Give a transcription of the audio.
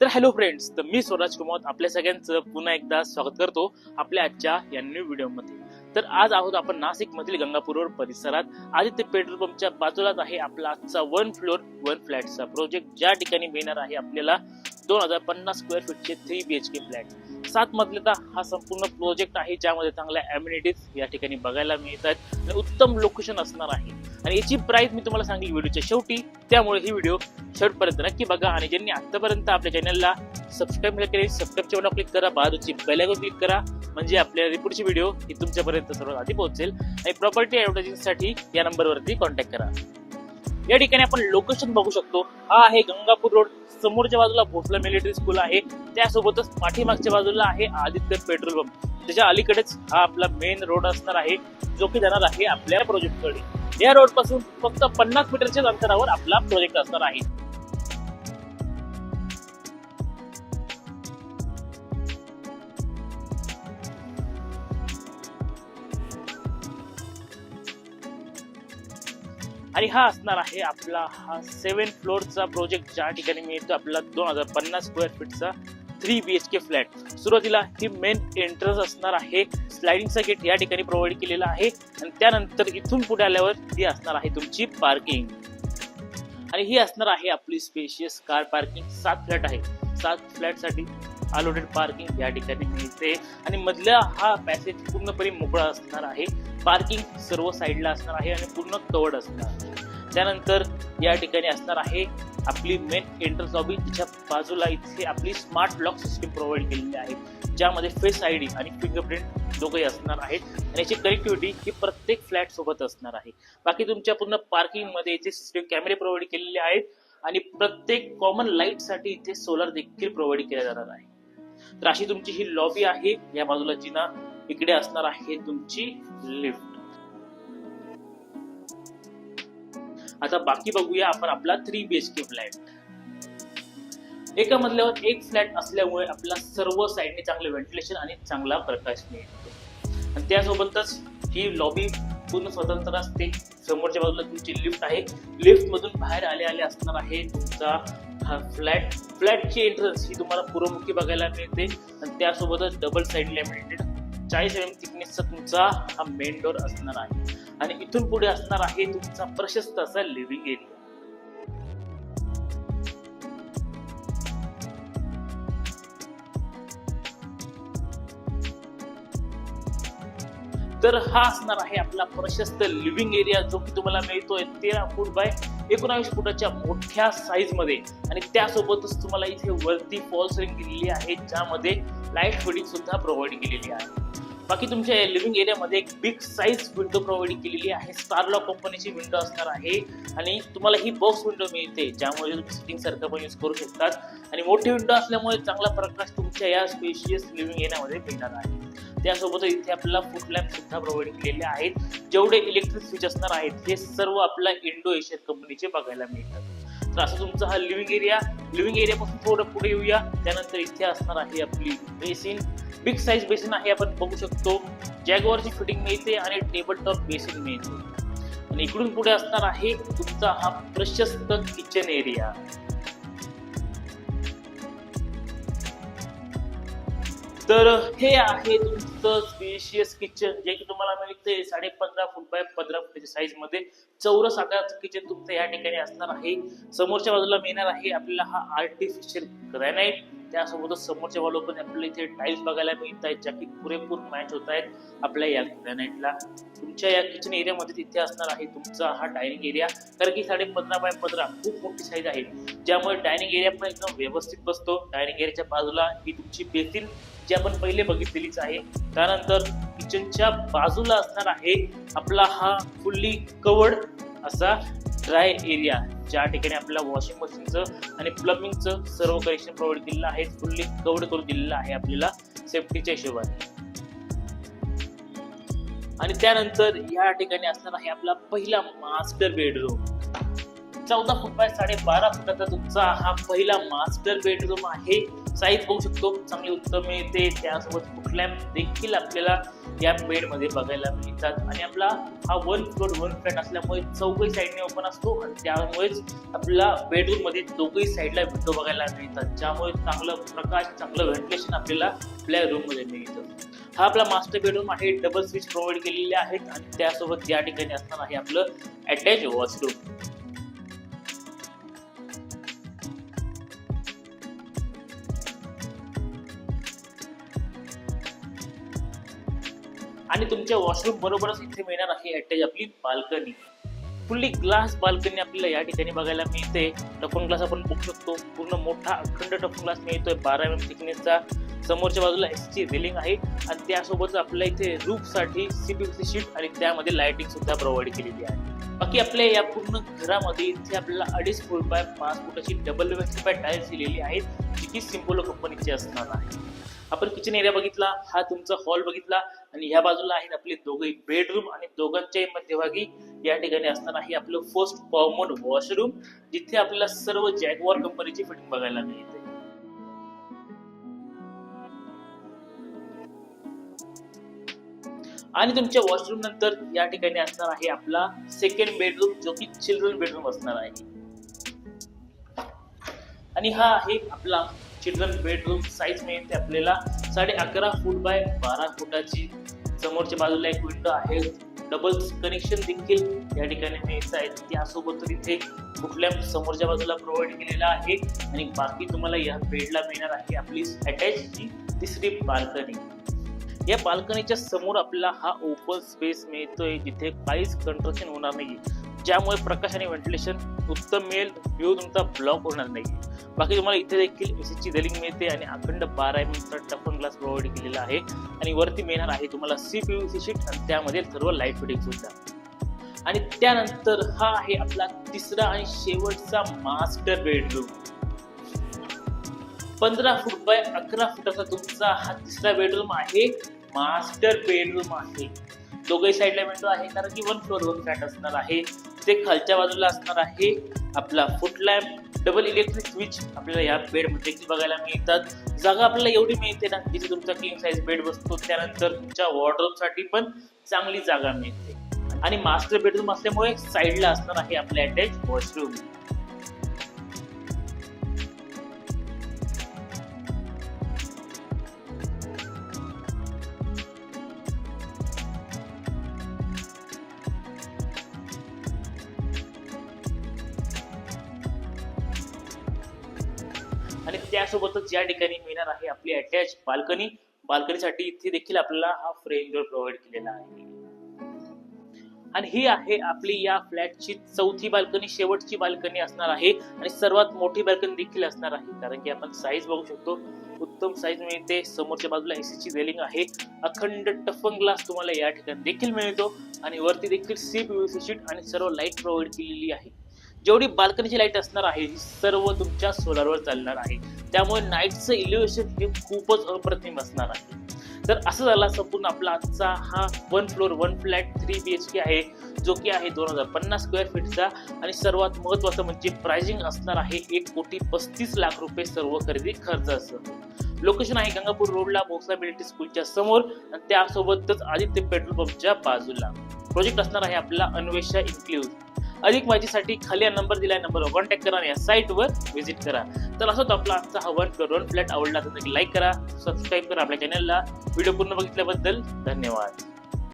तर hello friends तर मी स्वराज कुमार आपल्या सगळ्यांचं पुन्हा एकदा स्वागत करतो आपल्या आजच्या या न्यू व्हिडिओमध्ये तर आज आहोत आपण नाशिक मधील गंगापूर रोड परिसरात. आदित्य पेट्रोल पंपच्या बाजूलाच आहे आपला आजचा वन फ्लोअर वन फ्लॅटचा प्रोजेक्ट ज्या ठिकाणी मिळणार आहे आपल्याला दोन हजार पन्नास square फीटचे three B H K flat सात मजल्याचा हा संपूर्ण प्रोजेक्ट आहे ज्यामध्ये चांगल्या अम्युनिटीज या ठिकाणी बघायला मिळतात आणि उत्तम लोकेशन असणार आहे. आणि याची प्राइस मी तुम्हाला सांगेल व्हिडिओच्या शेवटी. त्यामुळे ही व्हिडिओ शेवटपर्यंत नक्की बघा. आणि ज्यांनी आतापर्यंत आपल्या चॅनलला सबस्क्राईब नाही केले सबस्क्राईबच्या बटन क्लिक करा बाजूची बेलायकॉन क्लिक करा. म्हणजे आपल्या रिपोर्टची व्हिडिओ ही तुमच्यापर्यंत सर्वात आधी पोहोचेल. आणि प्रॉपर्टी ॲडव्हर्टायझिंगसाठी या नंबरवरती कॉन्टॅक्ट करा. या ठिकाणी आपण लोकेशन बघू शकतो. हा आहे गंगापूर रोड समोरच्या बाजूला भोसला मिलिटरी स्कूल आहे. त्यासोबतच पाठीमागच्या बाजूला आहे आदित्य पेट्रोल पंप त्याच्या अलीकडेच हा आपला मेन रोड असणार आहे. जो की जाणार आहे आपल्या प्रोजेक्टकडे या रोडपासून फक्त पन्नास मीटरच्याच अंतरावर आपला प्रोजेक्ट असणार आहे. आणि हा असणार आहे आपला हा सेवन फ्लोअरचा प्रोजेक्ट ज्या ठिकाणी मिळतो आपला दोन हजार पन्नास square फीटचा three B H K flat. सुरुवातीला ही मेन एंट्रन्स असणार आहे. स्लायडिंगचा गेट या ठिकाणी प्रोव्हाइड केलेला आहे. आणि त्यानंतर इथून पुढे आल्यावर ही असणार आहे तुमची पार्किंग आणि ही असणार आहे आपली स्पेशियस कार पार्किंग सात फ्लॅट आहे. सात फ्लॅटसाठी अलोटेड पार्किंग या ठिकाणी मिळते. आणि मधला हा पॅसेज पूर्णपणे मोकळा असणार आहे. पार्किंग सर्व साईडला असणार आहे आणि पूर्ण कवर्ड असणार आहे. त्यानंतर या ठिकाणी असणार आहे आपली मेन एंट्रन्स लॉबी तिच्या बाजूला इथे आपली स्मार्ट लॉक सिस्टीम प्रोव्हाइड केलेली आहे ज्यामध्ये फेस आय डी आणि फिंगरप्रिंट दोघंही असणार आहेत. आणि याची कनेक्टिव्हिटी ही प्रत्येक फ्लॅट सोबत असणार आहे. बाकी तुमच्या पूर्ण पार्किंगमध्ये इथे सिस्टीम कॅमेरे प्रोव्हाइड केलेले आहेत आणि प्रत्येक कॉमन लाइटसाठी इथे सोलर देखील प्रोव्हाइड केल्या जाणार आहे. तर अशी तुमची ही लॉबी आहे. या बाजूला जिना इकडे असणार आहे तुमची लिफ्ट आता बाकी बघूया आपण आपला three B H K flat एका मधल्यावर एक फ्लॅट असल्यामुळे आपला सर्व साईडने चांगले व्हेंटिलेशन आणि चांगला प्रकाश मिळतो. आणि त्यासोबतच ही लॉबी पूर्ण स्वतंत्र असते. समोरच्या बाजूला तुमची लिफ्ट आहे. लिफ्ट मधून बाहेर आले आले असणार आहे तुमचा हा फ्लॅट फ्लॅटची एंट्रन्स ही तुम्हाला पूर्वमुखी बघायला मिळते. आणि त्यासोबतच डबल साईड लॅमिनेटेड चाळीस mm एम थिकनेसचा तुमचा हा मेन डोर असणार आहे. आणि इथून पुढे असणार आहे तुमचा प्रशस्त असा लिव्हिंग एरिया तर हा असणार आहे आपला प्रशस्त लिव्हिंग एरिया जो की तुम्हाला मिळतोय तेरा फूट बाय एकोणावीस फुटाच्या मोठ्या साईजमध्ये. आणि त्यासोबतच तुम्हाला इथे वरती फॉल्स रिंग दिलेली आहे ज्यामध्ये लाइट फिटिंग सुद्धा प्रोव्हाइड केलेली आहे. बाकी तुमच्या लिव्हिंग एरियामध्ये एक बिग साईज विंडो प्रोव्हाइड केलेली आहे. स्टारलॉक कंपनीची विंडो असणार आहे. आणि तुम्हाला ही बॉक्स विंडो मिळते ज्यामुळे तुम्ही सिटिंग सारखं पण यूज करू शकतात. आणि मोठी विंडो असल्यामुळे चांगला प्रकाश तुमच्या या स्पेशियस लिव्हिंग एरियामध्ये मिळणार आहे. त्यासोबत इथे आपल्याला फूट लॅम्प सुद्धा प्रोव्हाइड केलेले आहेत. जेवढे इलेक्ट्रिक स्विच असणार आहेत हे सर्व आपल्या इंडो एशियन कंपनीचे बघायला मिळतात. तर असं तुमचा हा लिव्हिंग एरिया लिव्हिंग एरियापासून थोडं पुढे येऊया. त्यानंतर इथे असणार आहे आपली बेसिन बिग साईज बेसिन आहे आपण बघू शकतो. जॅगवरची फिटिंग मिळते आणि टेबल टॉप बेसिन मिळते. आणि इकडून पुढे असणार आहे तुमचा हा प्रशस्त किचन एरिया तर हे आहे तुमचं स्पेशियस किचन जे की तुम्हाला मिळते साडे पंधरा फूट बाय पंधरा फुटाच्या साईजमध्ये चौरस आकाराचं किचन तुमचं या ठिकाणी असणार आहे. समोरच्या बाजूला मिळणार आहे आपल्याला हा आर्टिफिशियल ग्रॅनाइट त्यासोबतच समोरच्या वालो पण आपल्याला इथे टाईल्स बघायला मिळत आहेत ज्या की पुरेपूर मॅच होत आहेत आपल्या या ग्रॅनाइटला तुमच्या या किचन एरियामध्ये तिथे असणार आहे तुमचा हा डायनिंग एरिया कारण की साडे पंधरा बाय पंधरा खूप मोठी साईज आहे. ज्यामुळे डायनिंग एरिया पण एकदम व्यवस्थित बसतो. डायनिंग एरियाच्या बाजूला ही तुमची बेसिन जी आपण पहिले बघितलेलीच आहे. त्यानंतर किचनच्या बाजूला असणार आहे आपला हा फुल्ली कवर्ड असा ड्राय एरिया ज्या ठिकाणी आपल्याला वॉशिंग मशीनचं आणि प्लम्बिंगचं सर्व कनेक्शन प्रोव्हाइड केलेलं आहे फुल्ली कवर्ड करून दिलेलं आहे आपल्याला सेफ्टीच्या हिशोबाने. आणि त्यानंतर या ठिकाणी असणार आहे आपला पहिला मास्टर बेडरूम चौदा फूट बाय साडे बारा फुटाचा तुमचा हा पहिला मास्टर बेडरूम आहे. साईज बघू शकतो चांगली उत्तम मिळते. त्यासोबत कुठल्या देखील आपल्याला या बेडमध्ये बघायला मिळतात. आणि आपला हा वन फ्लोर वन फ्लॅट असल्यामुळे चौकही साईडने ओपन असतो आणि त्यामुळेच आपला बेडरूममध्ये साईडला विंडो बघायला मिळतात. ज्यामुळे चांगलं प्रकाश चांगलं व्हेंटिलेशन आपल्याला आपल्या रूममध्ये मिळतं. हा आपला मास्टर बेडरूम आहे. डबल स्विच प्रोव्हाइड केलेले आहेत आणि त्यासोबत या ठिकाणी असणार आहे आपलं अटॅच वॉशरूम आणि तुमच्या वॉशरूम बरोबरच इथे मिळणार आहे अटॅच आपली बाल्कनी फुल्ली ग्लास बाल्कनी आपल्याला या ठिकाणी बघायला मिळते. टफन ग्लास आपण बघू शकतो. पूर्ण मोठा अखंड टफन ग्लास मिळतोय. बारा एम एम थिकनेसचा समोरच्या बाजूला एस रेलिंग आहे. आणि त्यासोबतच आपल्या इथे रूफसाठी सीपीसी शीट आणि त्यामध्ये लाइटिंग सुद्धा प्रोव्हाइड केलेली आहे. बाकी आपल्या या पूर्ण घरामध्ये इथे आपल्याला अडीच फूट बाय पाच फुटाची डबल बाय टाईल्स दिलेली आहेत. जी की सिम्पोलो कंपनीची असणार आहे. आपण किचन एरिया बघितला हा तुमचा हॉल बघितला आणि ह्या बाजूला आहेत आपले दोघे बेडरूम आणि दोघांच्याही मध्यभागी या ठिकाणी असणार आहे आपलं फर्स्ट कॉमन वॉशरूम जिथे आपल्याला सर्व जॅगवॉर कंपनीची फिटिंग बघायला मिळते. आणि तुमच्या वॉशरूम नंतर या ठिकाणी असणार आहे आपला सेकंड बेडरूम जो की चिल्ड्रन बेडरूम असणार आहे. आणि हा आहे आपला चिल्ड्रन बेडरूम साईज मिळते आपल्याला साडे अकरा फूट बाय बारा फुटाची समोरच्या बाजूला एक विंडो आहे. डबल कनेक्शन देखील या ठिकाणी मिळत आहे. त्यासोबत इथे कुठल्या समोरच्या बाजूला प्रोव्हाइड केलेला आहे. आणि बाकी तुम्हाला या बेडला मिळणार आहे आपली अटॅचची तिसरी बाल्कनी या बाल्कनीच्या समोर आपल्याला हा ओपन स्पेस मिळतोय जिथे काहीच कंट्रक्शन होणार नाही ज्यामुळे प्रकाश आणि व्हेंटिलेशन उत्तम मिळेल व्ह्यू तुमचा ब्लॉक होणार नाही. बाकी तुम्हाला इथे देखील एसीची रेलिंग मिळते आणि अखंड बारा एम टफन ग्लास प्रोव्हाइड केलेला आहे. आणि वरती मिळणार आहे तुम्हाला सी पी सी शीट आणि त्यामध्ये सर्व लाइट फिटिंग सुद्धा. आणि त्यानंतर हा आहे आपला तिसरा आणि शेवटचा मास्टर बेडरूम पंधरा फूट बाय अकरा फुटाचा तुमचा हा तिसरा बेडरूम आहे मास्टर बेडरूम आहे. दोघे साईडला विंडो आहे कारण की वन फ्लोअर वन फ्लॅट असणार आहे. ते खालच्या बाजूला असणार आहे आपला foot lamp double electric switch आपल्याला या बेडमध्ये देखील बघायला मिळतात. जागा आपल्याला एवढी मिळते ना जिथे तुमचा किंग साईज बेड बसतो त्यानंतर तुमच्या वॉर्डरोबसाठी पण चांगली जागा मिळते. आणि मास्टर बेडरूम असल्यामुळे साईडला असणार आहे आपले अटॅच वॉशरूम त्यासोबतच या ठिकाणी मिळणार आहे आपली अटॅच बाल्कनी. बाल्कनीसाठी इथे देखील आपल्याला हा फ्रेम डोर प्रोव्हाइड केलेला आहे. आणि ही आहे आपली या फ्लॅटची चौथी बाल्कनी. शेवटची बाल्कनी असणार आहे आणि सर्वात मोठी बाल्कनी देखील असणार आहे. कारण की आपण साईज बघू शकतो. उत्तम साईज मिळते. समोरच्या बाजूला एसीची रेलिंग आहे. अखंड टफन ग्लास तुम्हाला या ठिकाणी देखील मिळतो. आणि वरती देखील सी शीट आणि सर्व लाइट प्रोव्हाइड केलेली आहे. जेवढी बाल्कनीची लाइट असणार आहे ही सर्व तुमच्या सोलारवर चालणार आहे. त्यामुळे नाईटचं इलिव्हेशन हे खूपच अप्रतिम असणार आहे. तर असं झाला संपूर्ण आपला आजचा हा one floor one flat three B H K आहे जो की आहे दोन हजार पन्नास स्क्वेअर फीटचा आणि सर्वात महत्वाचं म्हणजे प्राइसिंग असणार आहे एक कोटी पस्तीस लाख रुपये सर्व खरेदी खर्चासह लोकेशन आहे गंगापूर रोडला भोसला मिलिटरी स्कूलच्या समोर. आणि त्यासोबतच आदित्य पेट्रोल पंपच्या बाजूला. प्रोजेक्ट असणार आहे आपला अन्वेषा इन्क्ल्यूज अधिक माहितीसाठी खाली नंबर दिला नंबरवर कॉन्टॅक्ट करा आणि या साईटवर व्हिजिट करा. तर असंच आपला आजचा हा वन फ्लोर वन फ्लॅट आवडला तर लाईक करा सबस्क्राईब करा आपल्या चॅनलला व्हिडिओ पूर्ण बघितल्याबद्दल धन्यवाद.